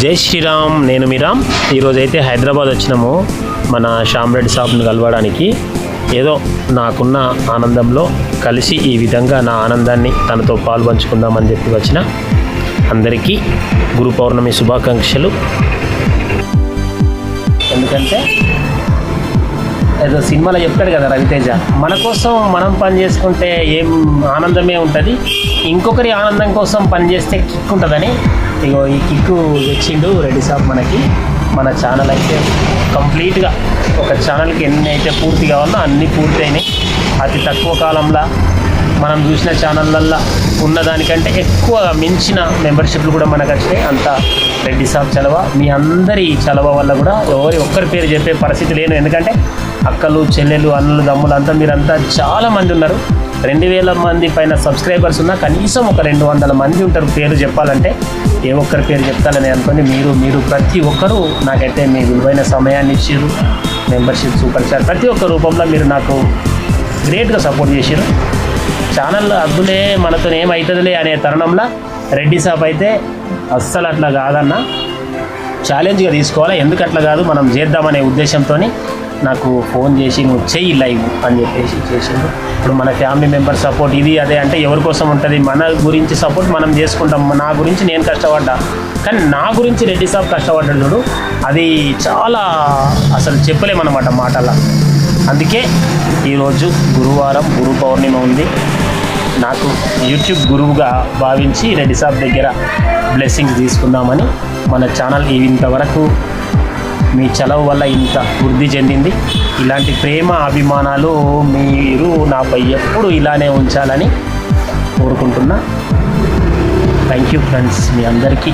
జై శ్రీరామ్ నేను మీరామ్ ఈరోజైతే హైదరాబాద్ వచ్చినాము మన షామ్రెడ్ షాప్ని కలవడానికి. ఏదో నాకున్న ఆనందంలో కలిసి ఈ విధంగా నా ఆనందాన్ని తనతో పాల్పంచుకుందామని చెప్పి వచ్చిన అందరికీ గురు పౌర్ణమి శుభాకాంక్షలు. ఎందుకంటే ఏదో సినిమాలో చెప్తాడు కదా రవితేజ. మన కోసం మనం పని చేసుకుంటే ఏం ఆనందమే ఉంటుంది. ఇంకొకరి ఆనందం కోసం పని చేస్తే కిక్ ఉంటుందని ఇగో ఈ కిక్కు తెచ్చిండు రెడ్డి సాబ్ మనకి. మన ఛానల్ అయితే కంప్లీట్గా ఒక ఛానల్కి ఎన్ని అయితే పూర్తి కావాలో అన్నీ పూర్తి అయినాయి అతి తక్కువ కాలంలో మనం చూసిన ఛానళ్ళల్లో ఉన్నదానికంటే ఎక్కువ మించిన మెంబర్షిప్లు కూడా మనకు వచ్చినాయి. అంత రెడ్డి సాబ్ చలవ. మీ అందరి చలవ వల్ల కూడా ఎవరి ఒక్కరి పేరు చెప్పే పరిస్థితి లేదు. ఎందుకంటే అక్కలు చెల్లెలు అన్నలు దమ్ములు అంతా మీరంతా చాలా మంది ఉన్నారు. రెండు వేల మంది పైన సబ్స్క్రైబర్స్ ఉన్నా కనీసం ఒక రెండు వందల మంది ఉంటారు పేరు చెప్పాలంటే. ఏ ఒక్కరి పేరు చెప్తానని అనుకోండి మీరు మీరు ప్రతి ఒక్కరూ నాకైతే మీ విలువైన సమయాన్ని ఇచ్చారు. మెంబర్షిప్ సూపర్ స్టార్ ప్రతి ఒక్క రూపంలో మీరు నాకు గ్రేట్గా సపోర్ట్ చేశారు. ఛానల్ అద్దులే మనతో ఏమవుతుందిలే అనే తరుణంలో రెడ్డి సాబ్ అయితే అస్సలు అట్లా కాదన్న. ఛాలెంజ్గా తీసుకోవాలి? ఎందుకు అట్లా కాదు? మనం చేద్దామనే ఉద్దేశంతో నాకు ఫోన్ చేసి నువ్వు చెయ్యి లైవ్ అని చెప్పేసి చేసిండు. ఇప్పుడు మన ఫ్యామిలీ మెంబర్ సపోర్ట్ ఇది అదే అంటే ఎవరి కోసం ఉంటుంది? మన గురించి సపోర్ట్ మనం చేసుకుంటాం. నా గురించి నేను కష్టపడ్డా. కానీ నా గురించి రెడ్డి సాబ్ కష్టపడ్డాడు చూడు. అది చాలా అసలు చెప్పలేమన్నమాట మాటల. అందుకే ఈరోజు గురువారం గురు పౌర్ణిమ ఉంది. నాకు యూట్యూబ్ గురువుగా భావించి రెడ్డి సాబ్ దగ్గర బ్లెస్సింగ్స్ తీసుకుందామని మన ఛానల్ ఇంతవరకు మీ చలవ వల్ల ఇంత వృద్ధి చెందింది. ఇలాంటి ప్రేమ అభిమానాలు మీరు నాపై ఎప్పుడు ఇలానే ఉంచాలని కోరుకుంటున్నా. థ్యాంక్ యూ ఫ్రెండ్స్ మీ అందరికీ